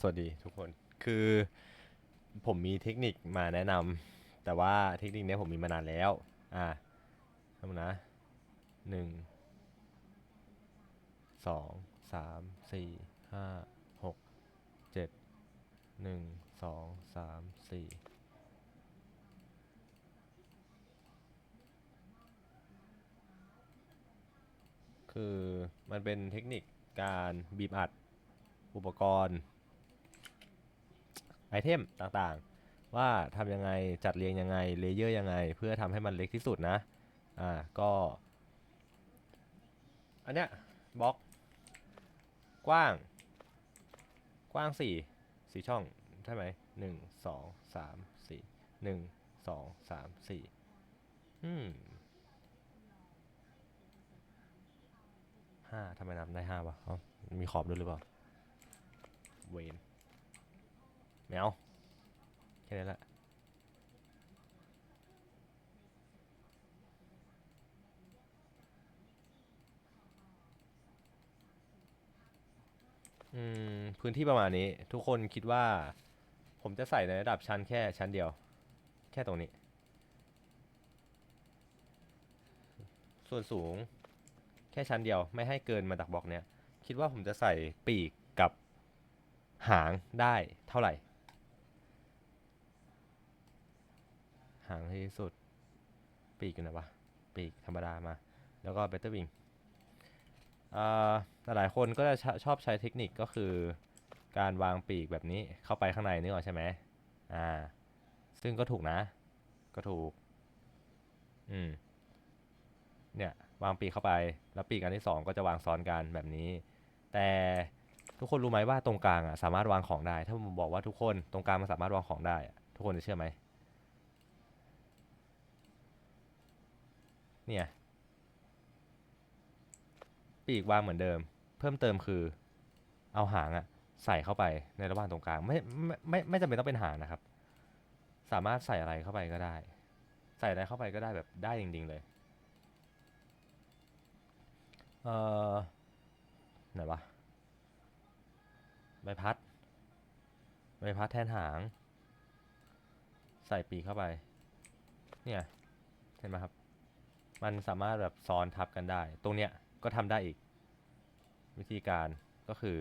สวัสดีทุกคนคือผมมีเทคนิคมาแนะนำแต่ว่าเทคนิคนี้ผมมีมานานแล้วอ่าทำนะหนึ่งสองสามสี่ห้าหกเจ็ดหนึ่งสองสามสี่คือมันเป็นเทคนิคการบีบอัด อุปกรณ์ ไอเทมต่างๆ ว่าทำยังไงจัดเรียงยังไงเลเยอร์ยังไง เพื่อทำให้มันเล็กที่สุดนะ อ่าก็อันเนี้ยบล็อกกว้าง กว้างสี่สี่ช่อง ใช่ไหมหนึ่งสองสามสี่หนึ่งสองสามสี่อืมห้าทำไมนับได้ห้าวะมีขอบด้วยหรือเปล่า เวนแมวแค่นี้แหละอืม พื้นที่ประมาณนี้ ทุกคนคิดว่า ผมจะใส่ในระดับชั้นแค่ชั้นเดียว แค่ตรงนี้ ส่วนสูง แค่ชั้นเดียวไม่ให้เกินมาจากบล็อกเนี้ย คิดว่าผมจะใส่ปีก หางได้เท่าไหร่ หางที่สุด ปีกอยู่ไหนวะ ปีกธรรมดามา แล้วก็เบตเตอร์วิงหลายคนก็จะชชอบใช้เทคนิคก็คือการวางปีกแบบนี้เข้าไปข้างในนึกออกใช่ไหมอ่า ซึ่งก็ถูกนะ ก็ถูก อืม เนี่ย วางปีกเข้าไป แล้วปีกอันที่สองก็จะวางซ้อนกันแบบนี้ แต่ ทุกคนรู้ไหมว่าตรงกลางอะสามารถวางของได้ ถ้าผมบอกว่าทุกคนตรงกลางมันสามารถวางของได้อะทุกคนจะเชื่อไหมเนี่ยปีกวางเหมือนเดิม เพิ่มเติมคือเอาหางอะใส่เข้าไปในระหว่างตรงกลางไม่ไม่ไม่ไม่จำเป็นต้องเป็นหางนะครับ สามารถใส่อะไรเข้าไปก็ได้ ใส่อะไรเข้าไปก็ได้แบบได้จริงๆเลยเอ่อไหนวะ ใบพัด ใบพัดแทนหาง ใส่ปีกเข้าไป เนี่ย เห็นไหมครับ มันสามารถแบบซ้อนทับกันได้ ตรงเนี้ยก็ทำได้อีก วิธีการก็คือ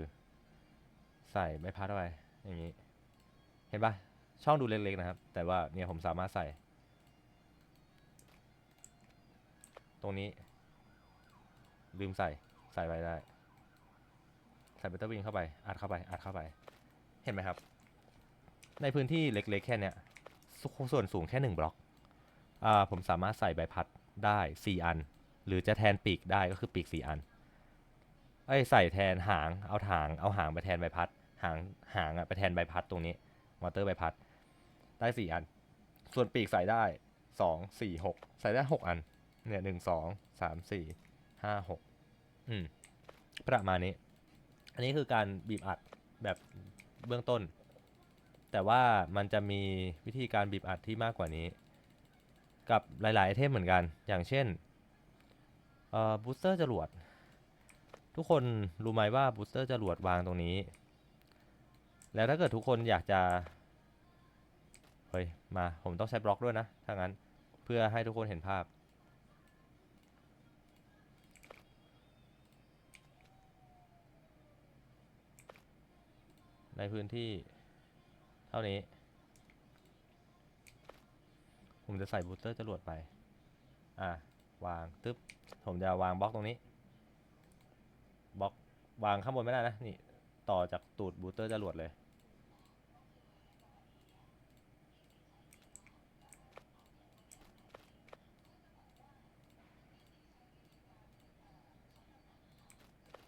ใส่ใบพัดเข้าไป อย่างนี้ เห็นปะช่องดูเล็กๆนะครับ แต่ว่าเนี่ยผมสามารถใส่ ตรงนี้ ลืมใส่ ใส่ไว้ได้ ใส่เบตเตอร์วิงเข้าไป อัดเข้าไป อัดเข้าไป เห็นไหมครับ ในพื้นที่เล็กๆ แค่เนี้ย ส่วนสูงแค่หนึ่งบล็อก อ่า ผมสามารถใส่ใบพัดได้สี่อัน หรือจะแทนปีกได้ก็คือปีกสี่อันเอ้ใส่แทนหาง เอาหาง เอาหางไปแทนใบพัด หาง หางอะไปแทนใบพัดตรงนี้ มอเตอร์ใบพัด ได้สี่อัน ส่วนปีกใส่ได้สองสี่หกใส่ได้หกอัน เนี่ยหนึ่งสองสามสี่ห้าหกอืม ประมาณนี้ อันนี้คือการบีบอัดแบบเบื้องต้น แต่ว่ามันจะมีวิธีการบีบอัดที่มากกว่านี้ กับหลาย ๆ ไอเทมเหมือนกัน อย่างเช่นเอ่อบูสเตอร์จรวด ทุกคนรู้ไหมว่าบูสเตอร์จรวดวางตรงนี้ แล้วถ้าเกิดทุกคนอยากจะ เฮ้ย มา ผมต้องใช้บล็อกด้วยนะ ถ้างั้น เพื่อให้ทุกคนเห็นภาพ ในพื้นที่เท่านี้ ผมจะใส่บูสเตอร์จรวดไป อะ วางตึ๊บ ผมจะวางบล็อกตรงนี้ บล็อกวางข้างบนไม่ได้นะ นี่ ต่อจากตูดบูสเตอร์จรวดเลย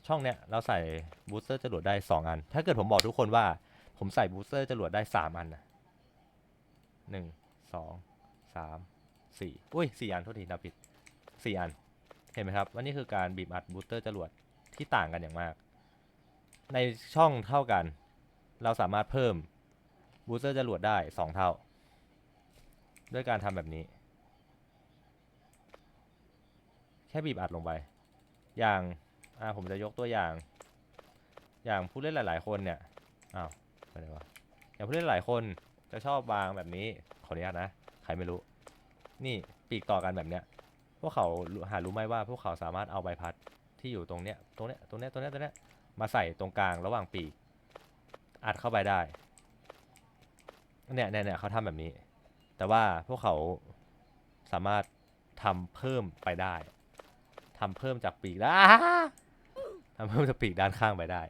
ช่องเนี้ยเราใส่บูสเตอร์จรวดได้ 2 อัน ถ้าเกิดผมบอกทุกคนว่า ผมใส่บูสเตอร์จรวดได้ 3 อันนะหนึ่งสองสามสี่อุ้ยสี่อันโทษทีนับผิดสี่อัน เห็นไหมครับว่านี่คือการบีบอัดบูสเตอร์จรวดที่ต่างกันอย่างมาก ในช่องเท่ากัน เราสามารถเพิ่มบูสเตอร์จรวดได้ 2 เท่า ด้วยการทำแบบนี้ แค่บีบอัดลงไป อย่าง อ่าผมจะยกตัวอย่าง อย่างผู้เล่นหลาย ๆ คนเนี่ยอ้าวไปไหนวะอย่างผู้เล่นหลายคนจะชอบวางแบบนี้ขออนุญาตนะใครไม่รู้ นี่ปีกต่อกันแบบเนี้ยพวกเขาหารู้ไหมว่าพวกเขาสามารถเอาใบพัดที่อยู่ตรงเนี้ยตรงเนี้ยตรงเนี้ยตรงเนี้ยตรงเนี้ยมาใส่ตรงกลางระหว่างปีกอัดเข้าไปได้เนี่ยเนี่ยเนี่ยเขาทำแบบนี้ แต่ว่าพวกเขาสามารถทำเพิ่มไปได้ทำเพิ่มจากปีกได้ ทำเพิ่มจากปีกด้านข้างไปได้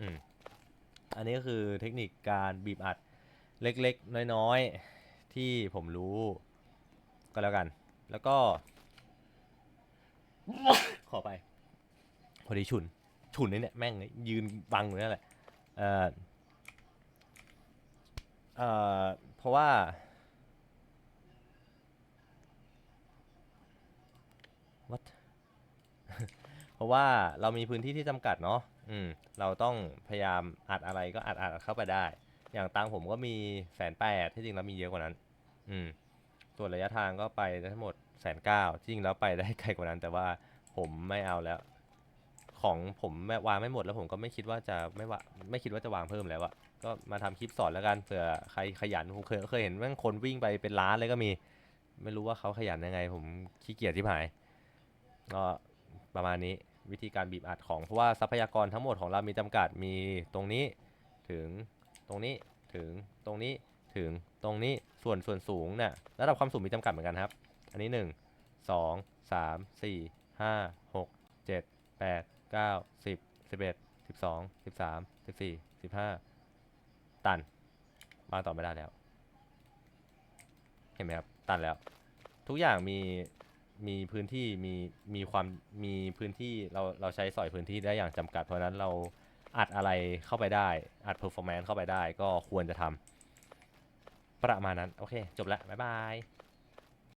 อืม อันนี้ก็คือเทคนิคการบีบอัดเล็กๆ น้อยๆ ที่ผมรู้ก็แล้วกัน แล้วก็ ขอไป พอดีฉุน ฉุนนี่เนี่ยแม่งยืนบังอยู่นั่นแหละ เอ่อ เอ่อ เพราะว่า เพราะว่าเรามีพื้นที่ที่จำกัดเนาะอืมเราต้องพยายามอัดอะไรก็อัดอัดเข้าไปได้ อย่างตังผมก็มีแสนแปดที่จริงแล้วมีเยอะกว่านั้น อืมส่วนระยะทางก็ไปได้ทั้งหมดแสนเก้าจริงแล้วไปได้ไกลกว่านั้น แต่ว่าผมไม่เอาแล้ว ของผมวางไม่หมดแล้วผมก็ไม่คิดว่าจะไม่ว่าไม่คิดว่าจะวางเพิ่มแล้วอะก็มาทำคลิปสอนแล้วกันเผื่อใครขยันผมเคยเคยเห็นแม่งคนวิ่งไปเป็นล้านเลยก็มี ไม่รู้ว่าเขาขยันยังไง ผมขี้เกียจที่หายก็ ประมาณนี้วิธีการบีบอัดของเพราะว่าทรัพยากรทั้งหมดของเรามีจำกัดมีตรงนี้ถึงตรงนี้ถึงตรงนี้ถึงตรงนี้ส่วนส่วนสูงเนี่ยระดับความสูงมีจำกัดเหมือนกันครับ อันนี้หนึ่งสองสามสี่ห้าหกเจ็ดแปดเก้าสิบสิบเอ็ดสิบสองสิบสามสิบสี่สิบห้าตันวางต่อไม่ได้แล้ว เห็นไหมครับ ตันแล้ว ทุกอย่างมี มีพื้นที่มีมีความมีพื้นที่เราเราใช้สอยพื้นที่ได้อย่างจำกัด เพราะฉะนั้นเราอัดอะไรเข้าไปได้ อัดเพอร์ฟอร์แมนซ์เข้าไปได้ก็ควรจะทำประมาณนั้น โอเค จบแล้วบ๊ายบาย